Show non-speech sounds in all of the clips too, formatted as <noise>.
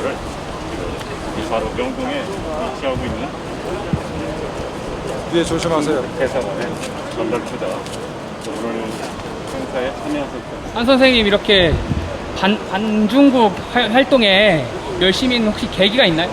지금 이 바로 명동에 위치하고 있는 예, 조심하세요. 대사관에 전달투다 오늘 행사에 참여하셨습니다. 한 선생님 이렇게 반, 반중국 활- 활동에 열심히 있는 혹시 계기가 있나요?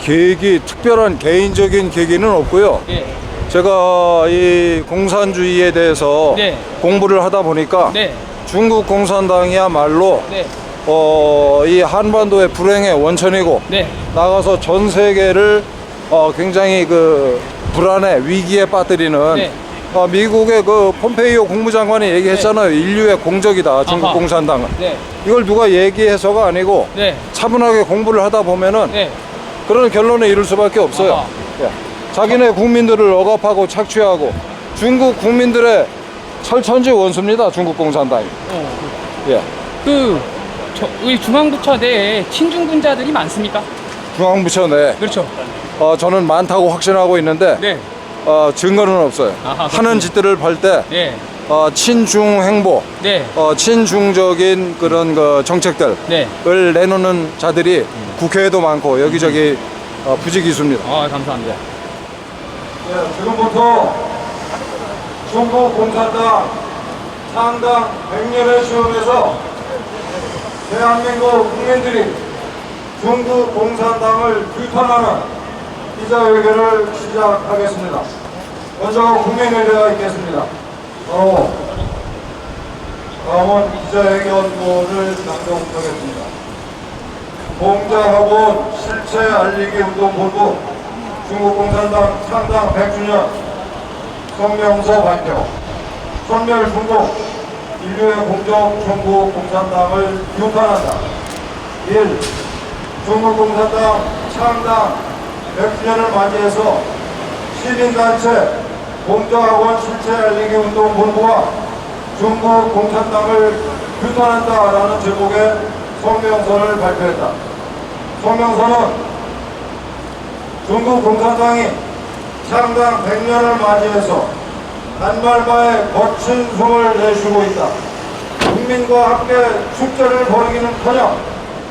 계기, 특별한 개인적인 계기는 없고요. 예. 제가 이 공산주의에 대해서 네. 공부를 하다 보니까 네. 중국 공산당이야말로 네. 어, 이 한반도의 불행의 원천이고 네. 나가서 전 세계를 어, 굉장히 그 불안에 위기에 빠뜨리는 네. 어, 미국의 그 폼페이오 국무장관이 얘기했잖아요. 인류의 공적이다. 중국 아하. 공산당은. 네. 이걸 누가 얘기해서가 아니고 네. 차분하게 공부를 하다 보면은 네. 그런 결론에 이를 수밖에 없어요. 아하. 예. 자기네 국민들을 억압하고 착취하고 중국 국민들의 철천지 원수입니다. 중국 공산당이. 어. 예. 그, 저, 우리 중앙부처 내에 친중분자들이 많습니까? 중앙부처 내 그렇죠. 어, 저는 많다고 확신하고 있는데 네. 어, 증거는 없어요. 아하, 하는 그렇군요. 짓들을 볼때 네. 어, 친중 행보, 네. 어, 친중적인 그런 그 정책들을 네. 내놓는 자들이 국회에도 많고 여기저기 어, 부지기수입니다. 아, 감사합니다. 예, 지금부터 중국 공산당 창당 100년의 시험에서 대한민국 국민들이 중국 공산당을 규탄하는 기자회견을 시작하겠습니다. 먼저 국민의례가 있겠습니다. 바로 다음은 기자회견문을 낭독하겠습니다. 공자학원 실체 알리기 운동 본부 중국 공산당 창당 100주년 성명서 발표 선멸 중국 인류의 공적 중국 공산당을 규탄한다 1. 중국 공산당 창당 100주년을 맞이해서 시민단체 공자학원 실체 알리기 운동 본부와 중국 공산당을 규탄한다라는 제목의 성명서를 발표했다. 성명서는 중국 공산당이 창당 100년을 맞이해서 한말마에 거친 숨을 내쉬고 있다. 국민과 함께 축제를 벌이기는커녕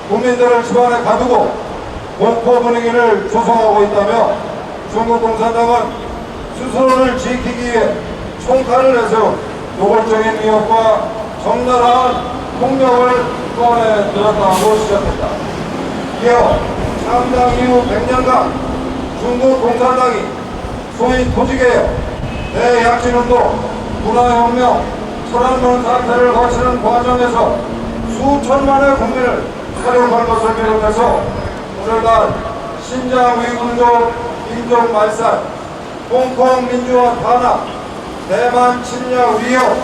국민들을 집안에 가두고 공포 분위기를 조성하고 있다며 중국 공산당은 스스로를 지키기 위해 총칼을 내세운 노골적인 위협과 적나라한 폭력을 꺼내 들었다고 시작했다. 이어 창당 이후 100년간 중국 공산당이 소위 조직개혁, 대약진운동, 문화혁명, 철학론 사태를 거치는 과정에서 수천만의 국민을 사륙한 것을 비롯해서 오늘날 신장 위군족 인종 말살, 홍콩 민주화 탄압, 대만 침략 위협,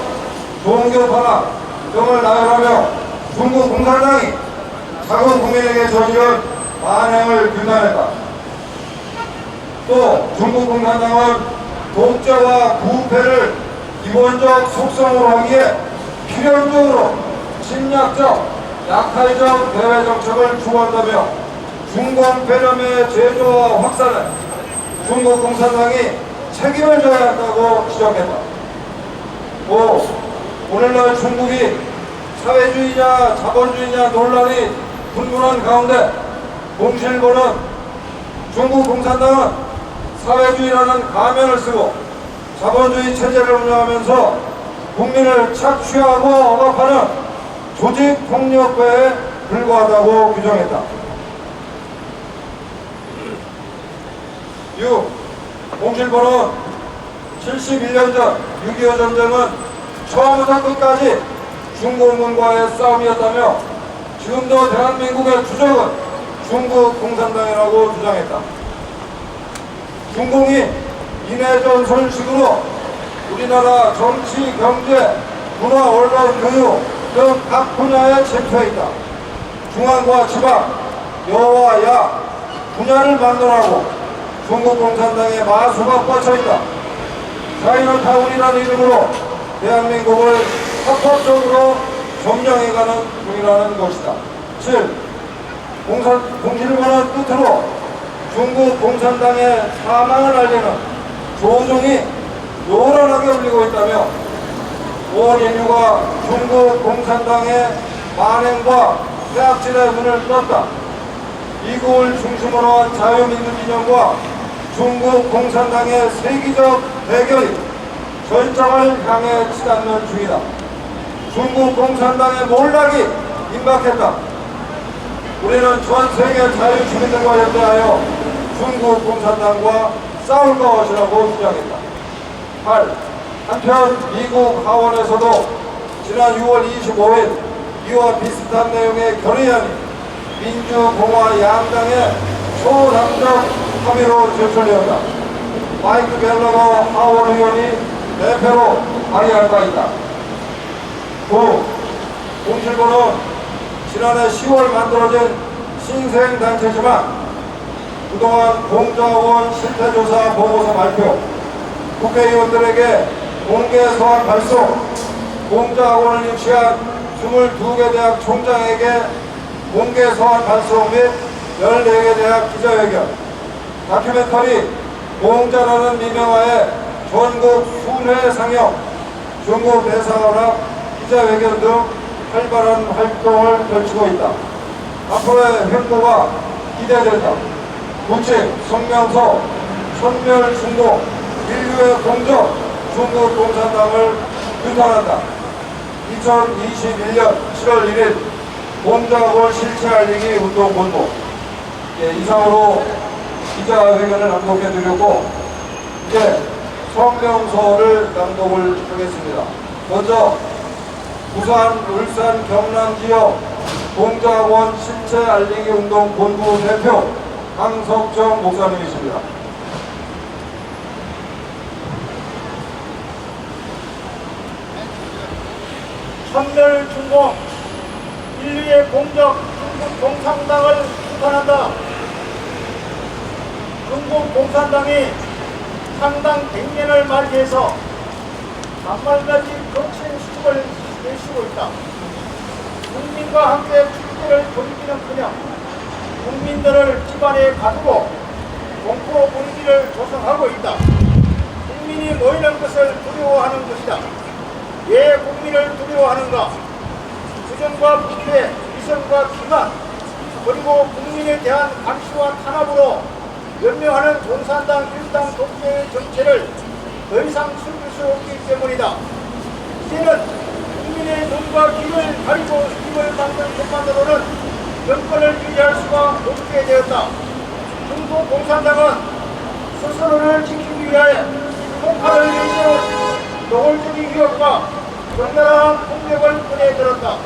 종교 탄압 등을 나열하며 중국 공산당이 자국 국민에게 저지른 반행을 규탄했다. 또 중국 공산당은 독재와 부패를 기본적 속성으로 하기에 필연적으로 침략적, 약탈적 대외 정책을 추구한다며 중공 폐렴의 제조와 확산에 중국 공산당이 책임을 져야 한다고 지적했다. 또 오늘날 중국이 사회주의냐 자본주의냐 논란이 분분한 가운데 공실보는 중국 공산당은 사회주의라는 가면을 쓰고 자본주의 체제를 운영하면서 국민을 착취하고 억압하는 조직 폭력배에 불과하다고 규정했다. 6. 공실보는 71년 전 6.25 전쟁은 처음부터 끝까지 중공군과의 싸움이었다며 지금도 대한민국의 주적은 중국 공산당이라고 주장했다. 중공이 인해전 손식으로 우리나라 정치, 경제, 문화, 언론, 교육 등 각 분야에 침투해 있다. 중앙과 지방, 여와 야 분야를 만들어하고 중국 공산당의 마수가 뻗쳐 있다. 차이나타운이라는 이름으로 대한민국을 합법적으로 점령해가는 중이라는 것이다. 7. 공산, 공실보는 끝으로 중국 공산당의 사망을 알리는 조종이 요란하게 울리고 있다며 온 인류가 중국 공산당의 만행과 폐악질의 문을 떴다. 미국을 중심으로 한 자유민주 진영과 중국 공산당의 세계적 대결이 절정을 향해 치닫는 중이다. 중국 공산당의 몰락이 임박했다. 우리는 전 세계 자유 시민들과 연대하여 중국 공산당과 싸울 것이라고 주장했다. 8. 한편 미국 하원에서도 지난 6월 25일 이와 비슷한 내용의 결의안이 민주공화 양당의 초당적 합의로 제출되었다. 마이크 갤러거 하원 의원이 대표로 발의할 바 있다. 9. 공실보는 지난해 10월 만들어진 신생단체지만 그동안 공자원 실태조사 보고서 발표, 국회의원들에게 공개 서한 발송, 공자학원을 유치한 22개 대학 총장에게 공개 서한 발송 및 14개 대학 기자회견, 다큐멘터리 공자라는 미명하에 전국 순회 상영, 중국 대사관학 기자회견 등 활발한 활동을 펼치고 있다. 앞으로의 행보가 기대된다. 국책, 성명서, 선멸 중독, 인류의 공적, 중국 공산당을 규탄한다. 2021년 7월 1일 본작을 실체알리기 운동 본부 예, 이상으로 기자회견을 낭독해 드렸고 이제 성명서를 낭독을 하겠습니다. 먼저 부산, 울산, 경남 지역 공작원 신체 알리기 운동 본부 대표 강석정 목사님이십니다. 천멸 중공 인류의 공적 중국 공산당을 규탄한다. 중국 공산당이 상당 100년을 맞이해서 만만가지 거친 수습을 내쉬고 있다. 국민과 함께 축제를 벌이기는커녕 국민들을 집안에 가두고 공포 분위기를 조성하고 있다. 국민이 모이는 것을 두려워하는 것이다. 왜 국민을 두려워하는가? 부정과 부패, 위선과 기만, 그리고 국민에 대한 감시와 탄압으로 연명하는 공산당 일당 독재의 정체를 더 이상 숨길 수 없기 때문이다. 이제는 국민의 눈과 귀를 가리고 힘을 막는 것만으로는 정권을 유지할 수가 없게 되었다. 중국 공산당은 스스로를 지키기 위하여 폭발을 일으켜 노골적인 위협과 격렬한 폭력을 꺼내들었다.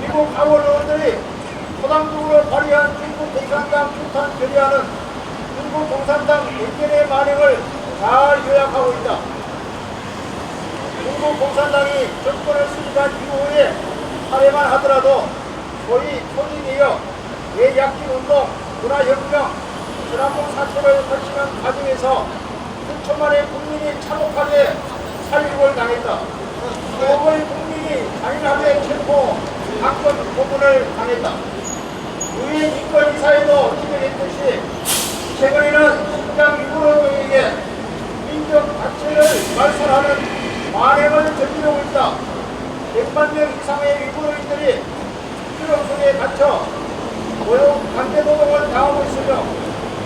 미국 하원 의원들이 초당적으로 발의한 중국 공산당 규탄 결의안은 중국 공산당 백년의 만행을 잘 요약하고 있다. 중국 공산당이 정권을 수립한 이후에 사례만 하더라도 소위 초기되어 예약기운동, 문화혁명, 전환공 사태를 거치는 과정에서 수천만의 국민이 참혹하게 살육을 당했다. 수억의 국민이 잔인하게 체포, 강권 고문을 당했다. 유엔 인권이사에도 지적했듯이 최근에는 신장 위구르에게 민족 자체를 말살하는 만행을 저지르고 있다. 100만 명 이상의 위구르인들이 수령 속에 갇혀 고용 강제 노동을 당하고 있으며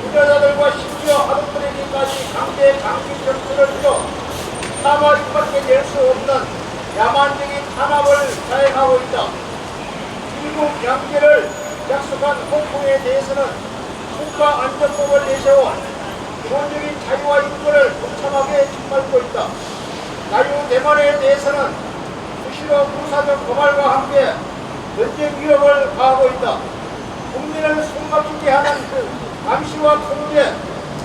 부자자들과 심지어 아동들에게까지 강제 강기 정책을 들여 사마 입밖에 낼 수 없는 야만적인 탄압을 자행하고 있다. 미국 양계를 약속한 홍콩에 대해서는 국가안전법을 내세워 기본적인 자유와 인권을 독참하게 짓밟고 있다. 자유 대만에 대해서는 수시로 군사적 고발과 함께 전쟁 위협을 가하고 있다. 국민을 숨막히게 하는 감시와 통제,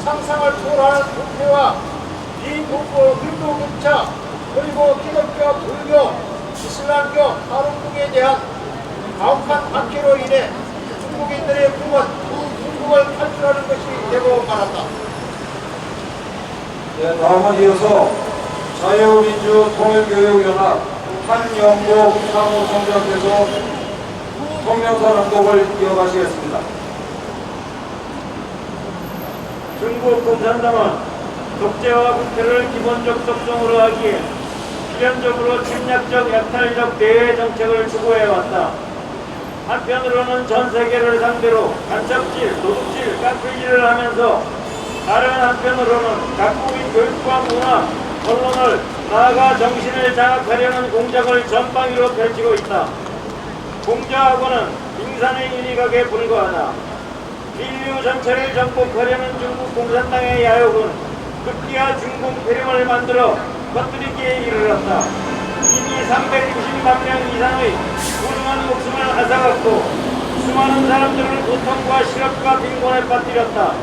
상상을 초월하는 부패와 비국고 hin두국차 그리고 기독교, 불교, 이슬람교, 하루국에 대한 가혹한 박해로 인해 중국인들의 꿈은 중국을 탈출하는 것이 되고 말았다. 네, 다음은 이어서 자유민주 통일교육연합 한영국 사무총장께서 성명선 항복을 이어가시겠습니다. 중국 공산당은 독재와 부패를 기본적 적성으로 하기에 필연적으로 침략적 약탈적 대외 정책을 추구해왔다. 한편으로는 전 세계를 상대로 간첩질, 도둑질, 깡패질을 하면서 다른 한편으로는 각국의 교육과 문화, 언론을 나아가 정신을 장악하려는 공작을 전방위로 펼치고 있다. 공자하고는 빙산의 윤희각에 불과하다. 인류 전체를 정복하려는 중국 공산당의 야욕은 급기야 중국 폐렴을 만들어 퍼뜨리기에 이르렀다. 이미 360만 명 이상의 소중한 목숨을 앗아갔고 수많은 사람들을 고통과 실업과 빈곤에 빠뜨렸다.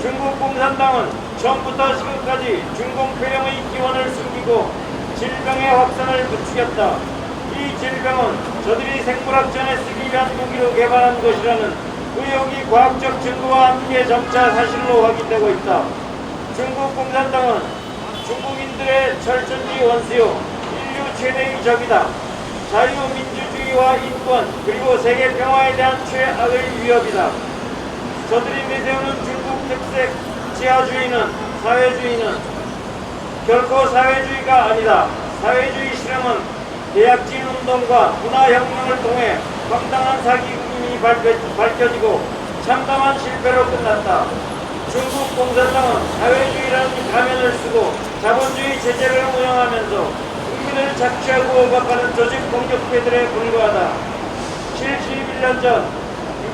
중국 공산당은 처음부터 지금까지 중공 폐렴의 기원을 숨기고 질병의 확산을 부추겼다. 이 질병은 저들이 생물학전에 쓰기 위한 무기로 개발한 것이라는 의혹이 과학적 증거와 함께 점차 사실로 확인되고 있다. 중국 공산당은 중국인들의 철천지 원수요 인류 최대의 적이다. 자유민주주의와 인권 그리고 세계 평화에 대한 최악의 위협이다. 저들이 내세우는 중국 특색 지하주의는 사회주의는 결코 사회주의가 아니다. 사회주의 실험은 대약진 운동과 문화혁명을 통해 황당한 사기금이 밝혀지고 참담한 실패로 끝났다. 중국 공산당은 사회주의라는 가면을 쓰고 자본주의 체제를 운영하면서 국민을 착취하고 억압하는 조직 공격패들에 불과하다. 71년 전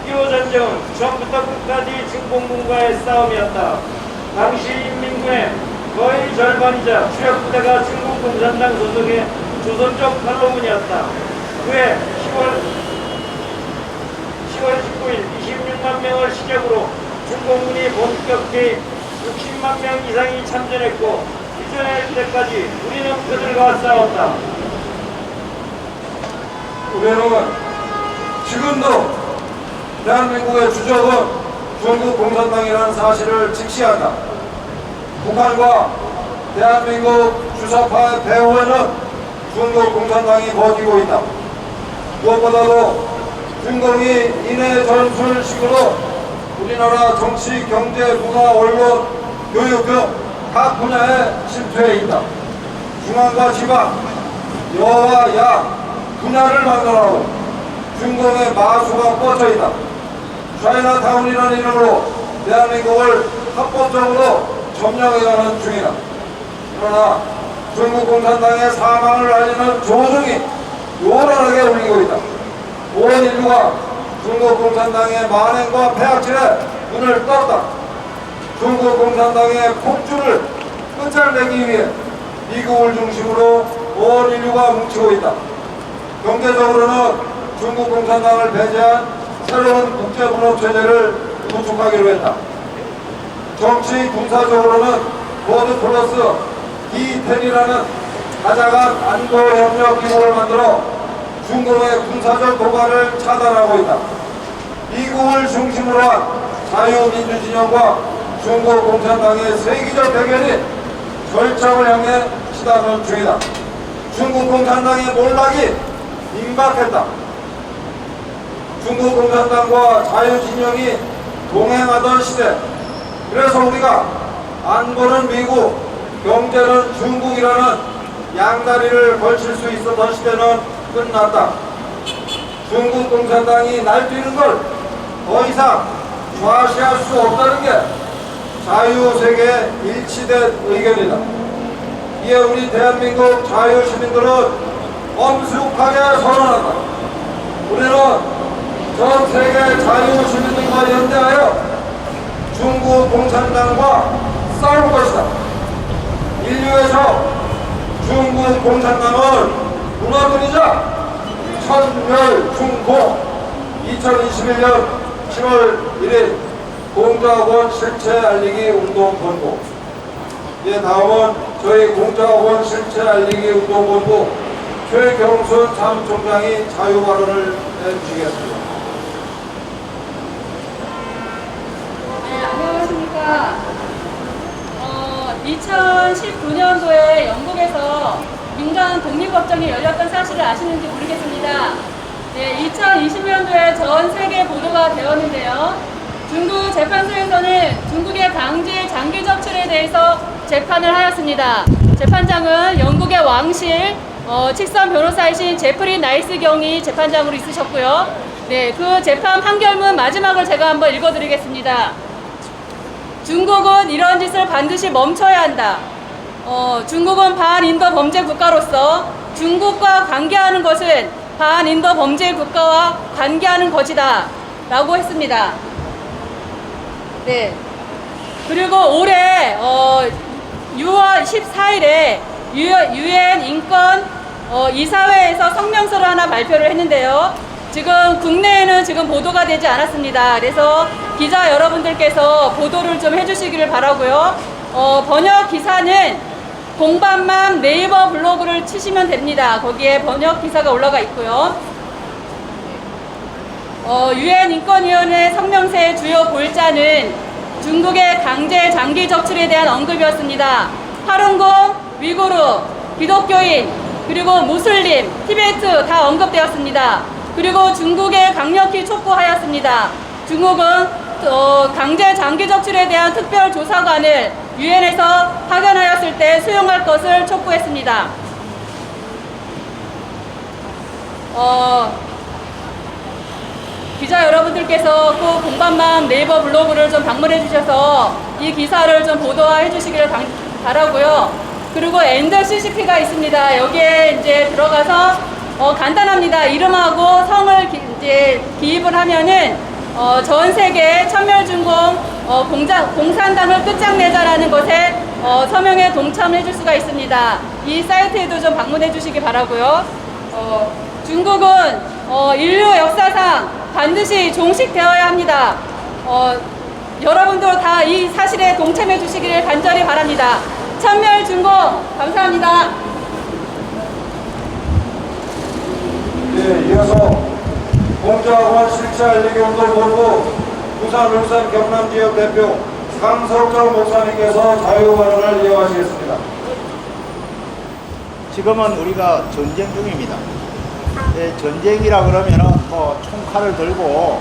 6.25 전쟁은 처음부터 끝까지 중공군과의 싸움이었다. 당시 인민군의 거의 절반이자 주력 부대가 중국 공산당 소속의 조선족 팔로군이었다. 그해 10월 10월 19일 26만 명을 시작으로 중공군이 본격 개입 60만 명 이상이 참전했고 휴전할 때까지 우리는 그들과 싸웠다. 우리는 지금도 대한민국의 주적은 중국 공산당이라는 사실을 직시한다. 북한과 대한민국 주사파의 배후에는 중국 공산당이 버티고 있다. 무엇보다도 중공이 인해 전술식으로 우리나라 정치, 경제, 문화, 언론, 교육 등 각 분야에 침투해 있다. 중앙과 지방, 여와 야 분야를 만들어놓고 중공의 마수가 뻗쳐 있다. 차이나타운이라는 이름으로 대한민국을 합법적으로 점령해가는 중이다. 그러나 중국 공산당의 사망을 알리는 조종이 요란하게 울리고 있다. 온 인류가 중국 공산당의 만행과 폐악질에 눈을 떴다. 중국 공산당의 폭주를 끝잘내기 위해 미국을 중심으로 온 인류가 뭉치고 있다. 경제적으로는 중국 공산당을 배제한 새로운 국제분업 체제를 구축하기로 했다. 정치 군사적으로는 보드 플러스 D10이라는 가자간 안보협력 기구를 만들어 중국의 군사적 도발을 차단하고 있다. 미국을 중심으로 한 자유민주진영과 중국 공산당의 세계적 대결이 절정을 향해 치닫는 중이다. 중국 공산당의 몰락이 임박했다. 중국 공산당과 자유진영이 동행하던 시대. 그래서 우리가 안보는 미국, 경제는 중국이라는 양다리를 걸칠 수 있었던 시대는 끝났다. 중국 공산당이 날뛰는 걸 더 이상 좌시할 수 없다는 게 자유세계 일치된 의견이다. 이에 우리 대한민국 자유시민들은 엄숙하게 선언한다. 우리는 전 세계 자유시민들과 연대하여 중국 공산당과 싸울 것이다. 인류에서 중국 공산당을 무너뜨리자 천멸 중공 2021년 7월 1일 공자학원 실체 알리기 운동 본부 예, 다음은 저희 공자학원 실체 알리기 운동 본부 최경순 사무총장이 자유 발언을 해주시겠습니다. 네, 안녕하십니까. 어, 2019년도에 영국에서 민간 독립법정이 열렸던 사실을 아시는지 모르겠습니다. 네, 2020년도에 전 세계 보도가 되었는데요. 중국 재판소에서는 중국의 강제 장기 적출에 대해서 재판을 하였습니다. 재판장은 영국의 왕실 어, 칙선 변호사이신 제프리 나이스 경이 재판장으로 있으셨고요. 네, 그 재판 판결문 마지막을 제가 한번 읽어드리겠습니다. 중국은 이런 짓을 반드시 멈춰야 한다. 어, 중국은 반인도 범죄 국가로서 중국과 관계하는 것은 반인도 범죄 국가와 관계하는 것이다. 라고 했습니다. 네. 그리고 올해 어, 6월 14일에 유엔 인권 어, 이사회에서 성명서를 하나 발표를 했는데요. 지금 국내에는 지금 보도가 되지 않았습니다. 그래서 기자 여러분들께서 보도를 좀 해주시기를 바라고요. 어, 번역 기사는 공반맘 네이버 블로그를 치시면 됩니다. 거기에 번역 기사가 올라가 있고요. 어, 유엔 인권위원회 성명서의 주요 골자는 중국의 강제 장기 적출에 대한 언급이었습니다. 파룬공, 위구르, 기독교인, 그리고 무슬림, 티베트 다 언급되었습니다. 그리고 중국에 강력히 촉구하였습니다. 중국은 어, 강제 장기 적출에 대한 특별 조사관을 유엔에서 파견하였을 때 수용할 것을 촉구했습니다. 어, 기자 여러분들께서 꼭 공감만 네이버 블로그를 좀 방문해 주셔서 이 기사를 좀 보도해 주시기를 방- 바라고요. 그리고 엔더 CCP가 있습니다. 여기에 이제 들어가서 어, 간단합니다. 이름하고 성을 기, 이제 기입을 하면은 어, 전 세계 천멸중공 어, 공장, 공산당을 끝장내자라는 것에 어, 서명에 동참해 줄 수가 있습니다. 이 사이트에도 좀 방문해 주시기 바라고요. 어, 중국은 어, 인류 역사상 반드시 종식되어야 합니다. 어, 여러분도 다 이 사실에 동참해 주시기를 간절히 바랍니다. 천멸중공 감사합니다. 2차 일기운동 본부 부산 울산 경남 지역 대표 강석철 목사님께서 자유발언을 이어가시겠습니다. 지금은 우리가 전쟁 중입니다. 네, 전쟁이라 그러면 뭐 총칼을 들고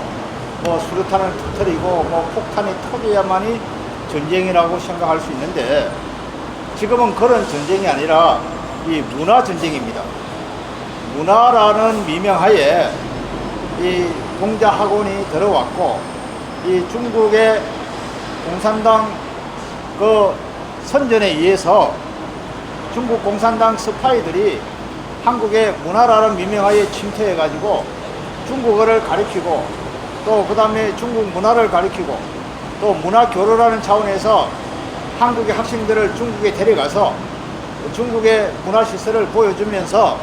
뭐 수류탄을 터뜨리고 뭐 폭탄이 터져야만이 전쟁이라고 생각할 수 있는데 지금은 그런 전쟁이 아니라 이 문화 전쟁입니다. 문화라는 미명하에 이 공자 학원이 들어왔고 이 중국의 공산당 그 선전에 의해서 중국 공산당 스파이들이 한국의 문화라는 미명하에 침투해 가지고 중국어를 가리키고 또 그 다음에 중국 문화를 가리키고 또 문화 교류라는 차원에서 한국의 학생들을 중국에 데려가서 중국의 문화 시설을 보여주면서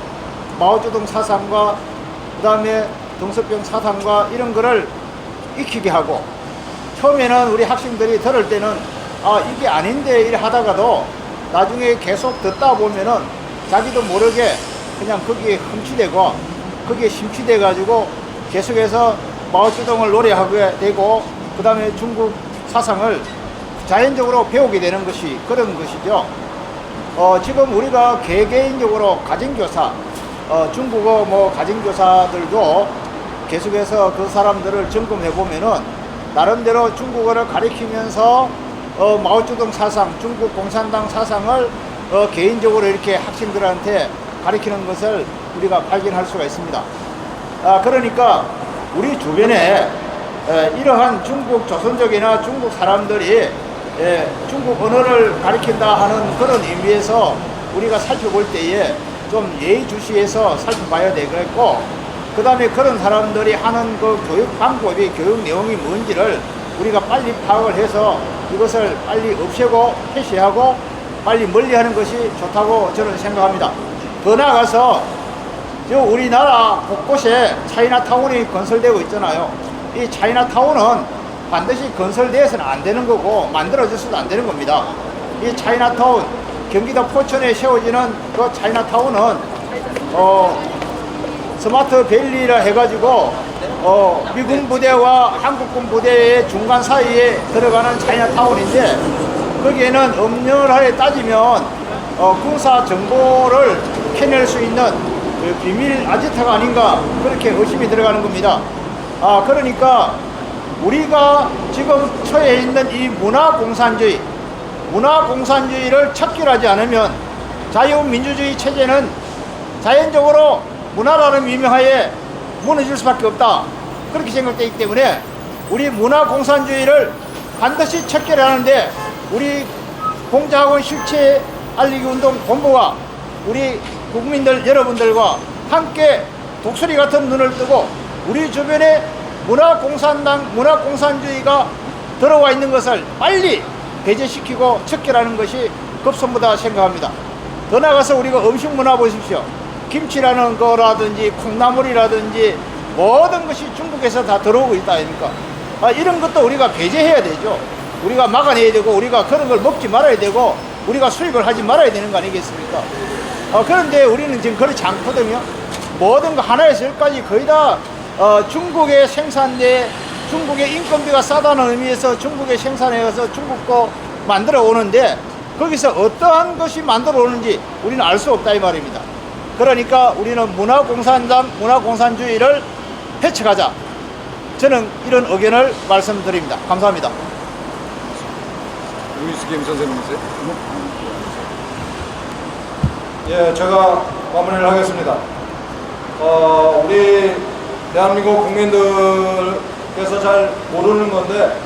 마오쩌둥 사상과 그 다음에 동서병 사상과 이런 거를 익히게 하고 처음에는 우리 학생들이 들을 때는 아 이게 아닌데 이래 하다가도 나중에 계속 듣다 보면은 자기도 모르게 그냥 거기에 흠취되고 거기에 심취돼 가지고 계속해서 마오쩌둥을 노래하게 되고 그 다음에 중국 사상을 자연적으로 배우게 되는 것이 그런 것이죠. 어, 지금 우리가 개개인적으로 가정교사, 어, 중국어 뭐 가정교사들도 계속해서 그 사람들을 점검해 보면은 나름대로 중국어를 가리키면서 어, 마오쩌둥 사상, 중국 공산당 사상을 어, 개인적으로 이렇게 학생들한테 가리키는 것을 우리가 발견할 수가 있습니다. 아, 그러니까 우리 주변에 에, 이러한 중국 조선족이나 중국 사람들이 에, 중국 언어를 가리킨다 하는 그런 의미에서 우리가 살펴볼 때에 좀 예의주시해서 살펴봐야 되겠고 그 다음에 그런 사람들이 하는 그 교육 방법이 교육 내용이 뭔지를 우리가 빨리 파악을 해서 이것을 빨리 없애고 폐쇄하고 빨리 멀리하는 것이 좋다고 저는 생각합니다. 더 나아가서 저 우리나라 곳곳에 차이나타운이 건설되고 있잖아요. 이 차이나타운은 반드시 건설되어서는 안 되는 거고 만들어져서도 안 되는 겁니다. 이 차이나타운 경기도 포천에 세워지는 그 차이나타운은 어 스마트 밸리라 해가지고 어 미군 부대와 한국군 부대의 중간 사이에 들어가는 차이나타운인데 거기에는 엄연하게 따지면 어 군사 정보를 캐낼 수 있는 그 비밀 아지트가 아닌가 그렇게 의심이 들어가는 겁니다. 아 그러니까 우리가 지금 처해 있는 이 문화 공산주의, 문화 공산주의를 척결하지 않으면 자유민주주의 체제는 자연적으로 문화라는 유명하에 무너질 수밖에 없다. 그렇게 생각되기 때문에 우리 문화공산주의를 반드시 척결하는데 우리 공자학원 실체 알리기 운동 본부와 우리 국민들 여러분들과 함께 독수리 같은 눈을 뜨고 우리 주변에 문화공산당, 문화공산주의가 들어와 있는 것을 빨리 배제시키고 척결하는 것이 급선무다 생각합니다. 더 나아가서 우리가 음식 문화 보십시오. 김치라는 거라든지 콩나물이라든지 모든 것이 중국에서 다 들어오고 있다 아닙니까? 아, 이런 것도 우리가 배제해야 되죠. 우리가 막아내야 되고 우리가 그런 걸 먹지 말아야 되고 우리가 수입을 하지 말아야 되는 거 아니겠습니까? 어, 그런데 우리는 지금 그렇지 않거든요. 모든 거 하나에서 열까지 거의 다 어, 중국의 생산대, 중국의 인건비가 싸다는 의미에서 중국의 생산해서 중국 거 만들어 오는데 거기서 어떠한 것이 만들어 오는지 우리는 알 수 없다 이 말입니다. 그러니까 우리는 문화공산당, 문화공산주의를 해쳐가자. 저는 이런 의견을 말씀드립니다. 감사합니다. 루이스 김 선생님이세요? 예, 제가 마무리를 하겠습니다. 어, 우리 대한민국 국민들께서 잘 모르는 건데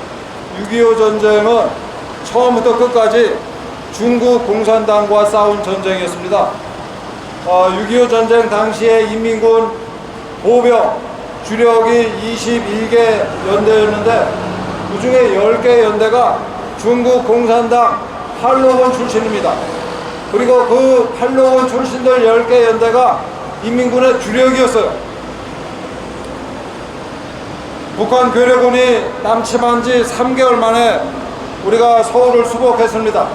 6.25 전쟁은 처음부터 끝까지 중국 공산당과 싸운 전쟁이었습니다. 어, 6.25 전쟁 당시에 인민군 보병 주력이 21개 연대였는데 그 중에 10개 연대가 중국 공산당 팔로원 출신입니다. 그리고 그 팔로원 출신들 10개 연대가 인민군의 주력이었어요. 북한 괴뢰군이 남침한 지 3개월 만에 우리가 서울을 수복했습니다.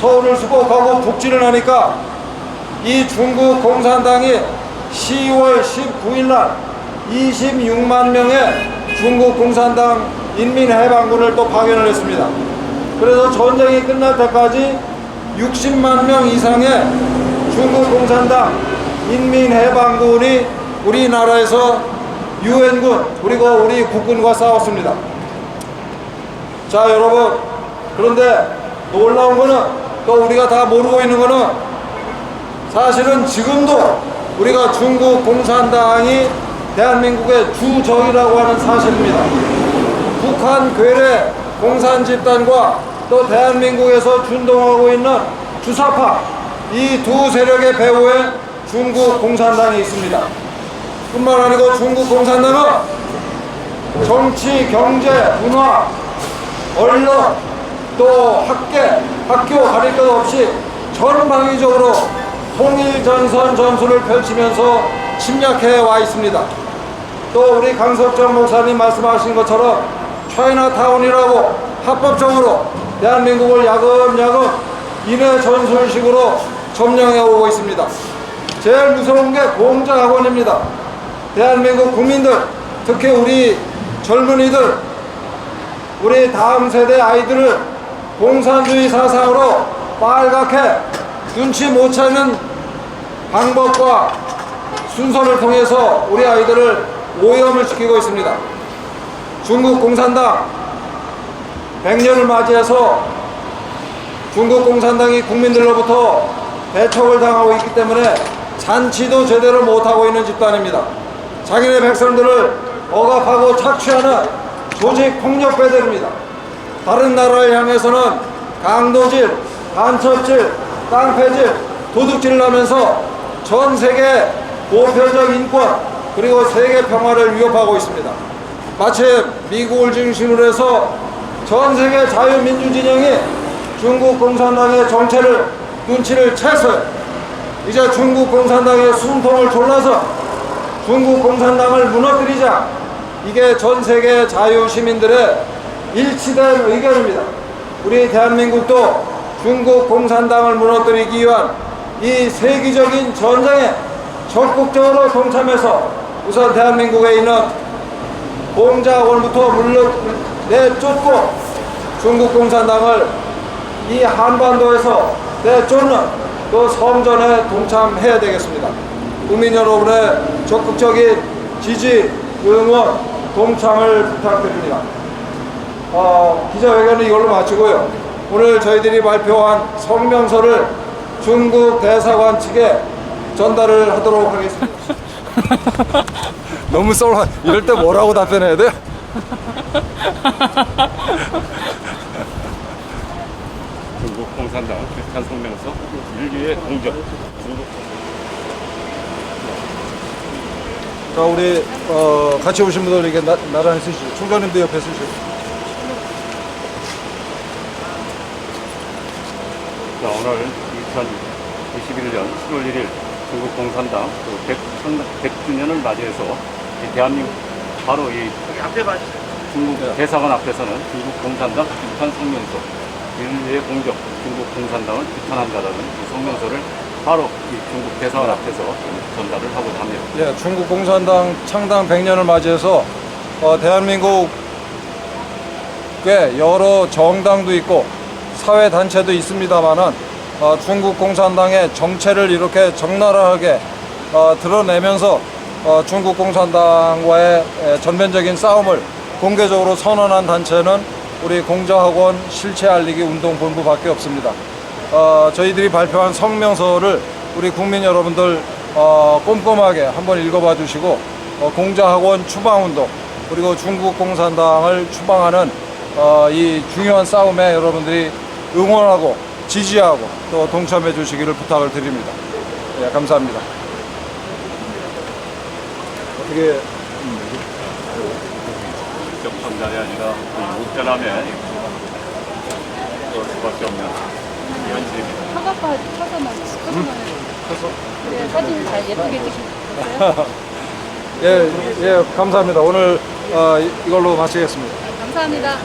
서울을 수복하고 북진을 하니까 이 중국 공산당이 10월 19일 날 26만 명의 중국 공산당 인민해방군을 또 파견을 했습니다. 그래서 전쟁이 끝날 때까지 60만 명 이상의 중국 공산당 인민해방군이 우리나라에서 유엔군 그리고 우리 국군과 싸웠습니다. 자 여러분 그런데 놀라운 거는 또 우리가 다 모르고 있는 거는 사실은 지금도 우리가 중국 공산당이 대한민국의 주적이라고 하는 사실입니다. 북한 괴뢰 공산 집단과 또 대한민국에서 준동하고 있는 주사파 이 두 세력의 배후에 중국 공산당이 있습니다. 뿐만 아니고 중국 공산당은 정치, 경제, 문화, 언론, 또 학계, 학교 가릴 것 없이 전방위적으로 통일전선 전술을 펼치면서 침략해 와 있습니다. 또 우리 강석정 목사님 말씀하신 것처럼 차이나타운이라고 합법적으로 대한민국을 야금야금 인해 전술식으로 점령해 오고 있습니다. 제일 무서운 게 공자학원입니다. 대한민국 국민들, 특히 우리 젊은이들, 우리 다음 세대 아이들을 공산주의 사상으로 빨갛게 눈치 못 채는 방법과 순서를 통해서 우리 아이들을 오염을 시키고 있습니다. 중국 공산당 100년을 맞이해서 중국 공산당이 국민들로부터 배척을 당하고 있기 때문에 잔치도 제대로 못하고 있는 집단입니다. 자기네 백성들을 억압하고 착취하는 조직 폭력 배들입니다. 다른 나라를 향해서는 강도질, 간첩질, 깡패질, 도둑질을 하면서 전 세계 보편적 인권 그리고 세계 평화를 위협하고 있습니다. 마침 미국을 중심으로 해서 전 세계 자유민주진영이 중국 공산당의 정체를 눈치를 챘어요. 이제 중국 공산당의 숨통을 졸라서 중국 공산당을 무너뜨리자 이게 전 세계 자유 시민들의 일치된 의견입니다. 우리 대한민국도 중국 공산당을 무너뜨리기 위한 이 세계적인 전쟁에 적극적으로 동참해서 우선 대한민국에 있는 공자원부터 물러 내쫓고 중국 공산당을 이 한반도에서 내쫓는 또 성전에 동참해야 되겠습니다. 국민 여러분의 적극적인 지지, 응원, 동참을 부탁드립니다. 어, 기자회견은 이걸로 마치고요. 오늘 저희들이 발표한 성명서를 중국 대사관 측에 전달을 하도록 하겠습니다. <laughs> 너무 썰어. 이럴 때 뭐라고 답변해야 돼요? 중국 공산당 비슷한 성명서 인류의 공적 중국 자, 우리 어, 같이 오신 분들 이게 나, 나란히 쓰시죠. 총장님도 옆에 쓰시죠. 자, 오늘 2021년 7월 1일 중국 공산당 그 100, 100주년을 맞이해서 이 대한민국 바로 이 중국 네. 대사관 앞에서는 중국 공산당 비판 성명서 인류의 공적 중국 공산당을 비판한다라는 이 성명서를 바로 이 중국 대사관 앞에서 전달을 하고자 합니다. 예, 중국 공산당 창당 100년을 맞이해서 어, 대한민국에 여러 정당도 있고 사회 단체도 있습니다만은 어, 중국 공산당의 정체를 이렇게 적나라하게 어, 드러내면서 어, 중국 공산당과의 에, 전면적인 싸움을 공개적으로 선언한 단체는 우리 공자학원 실체 알리기 운동본부밖에 없습니다. 어, 저희들이 발표한 성명서를 우리 국민 여러분들 어, 꼼꼼하게 한번 읽어봐 주시고 어, 공자학원 추방운동 그리고 중국 공산당을 추방하는 어, 이 중요한 싸움에 여러분들이 응원하고 지지하고 또 동참해 주시기를 부탁을 드립니다. 예, 감사합니다. 어떻게 직접 전달이 아니라 목전함에 그럴 수밖에 없는 현실입니다. 사과파 쳐서만 쳐서만 네, 사진 잘 예쁘게 찍으셨어요. <laughs> 예, 예, 감사합니다. 오늘 어, 이- 이걸로 마치겠습니다. 감사합니다.